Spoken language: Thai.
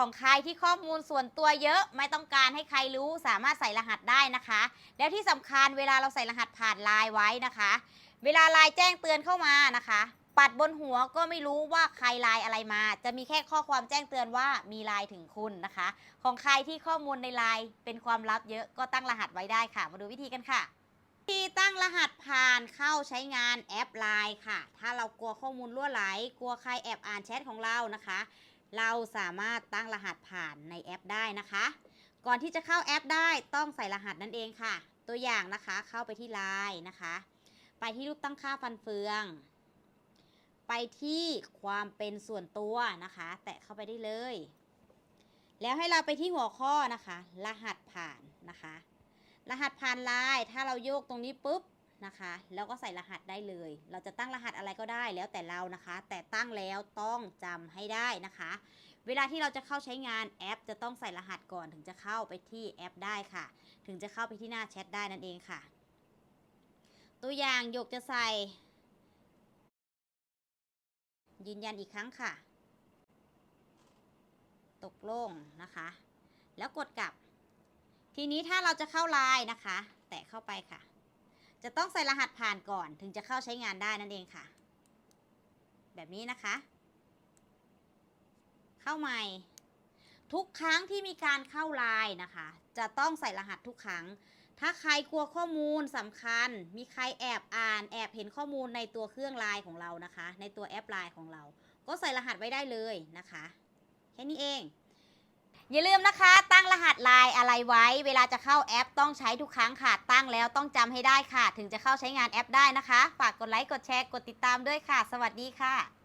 ของใครที่ข้อมูลส่วนตัวเยอะไม่ต้องการให้ใครรู้สามารถใส่รหัสได้นะคะ แล้วที่สำคัญเวลาเราใส่รหัสผ่านไลน์ไว้นะคะ เวลาไลน์แจ้งเตือนเข้ามานะคะ ปัดบนหัวก็ไม่รู้ว่าใครไลน์อะไรมา จะมีแค่ข้อความแจ้งเตือนว่ามีไลน์ถึงคุณนะคะ ของใครที่ข้อมูลในไลน์เป็นความลับเยอะก็ตั้งรหัสไว้ได้ค่ะ มาดูวิธีกันค่ะที่ตั้งรหัสผ่านเข้าใช้งานแอปไลน์ค่ะ ถ้าเรากลัวข้อมูลรั่วไหล กลัวใครแอบอ่านแชทของเรานะคะ เราสามารถตั้งรหัสผ่านในแอปได้นะคะ ก่อนที่จะเข้าแอปได้ต้องใส่รหัสนั่นเองค่ะ ตัวอย่างนะคะเข้าไปที่ไลน์นะคะ ไปที่รูปตั้งค่าฟันเฟือง ไปที่ความเป็นส่วนตัวนะคะ แตะเข้าไปได้เลย แล้วให้เราไปที่หัวข้อนะคะ รหัสผ่านนะคะ รหัสผ่านไลน์ถ้าเราโยกตรงนี้ปุ๊บ นะคะ แล้วก็ใส่รหัสได้เลย เราจะตั้งรหัสอะไรก็ได้แล้วแต่เรานะคะ แต่ตั้งแล้วต้องจำให้ได้นะคะ เวลาที่เราจะเข้าใช้งานแอป จะต้องใส่รหัสก่อนถึงจะเข้าไปที่แอปได้ค่ะ ถึงจะเข้าไปที่หน้าแชทได้นั่นเองค่ะ ตัวอย่างหยกจะใส่ ยืนยันอีกครั้งค่ะ ตกลงนะคะ แล้วกดกลับ ทีนี้ถ้าเราจะเข้าไลน์นะคะ แตะเข้าไป จะต้องใส่รหัสผ่านก่อนถึงจะเข้าใช้งานได้นั่นเองค่ะ แบบนี้นะคะ เข้าใหม่ ทุกครั้งที่มีการเข้าไลน์นะคะ จะต้องใส่รหัสทุกครั้ง ถ้าใครกลัวข้อมูลสำคัญ มีใครแอบอ่าน แอบเห็นข้อมูลในตัวเครื่องไลน์ของเรานะคะ ในตัวแอปไลน์ของเรา ก็ใส่รหัสไว้ได้เลยนะคะ แค่นี้เอง อย่าลืมนะคะ ตั้งรหัสไลน์อะไรไว้ เวลาจะเข้าแอปต้องใช้ทุกครั้งค่ะ ตั้งแล้วต้องจำให้ได้ค่ะ ถึงจะเข้าใช้งานแอปได้นะคะ ฝากกดไลค์ กดแชร์ กดติดตามด้วยค่ะ สวัสดีค่ะ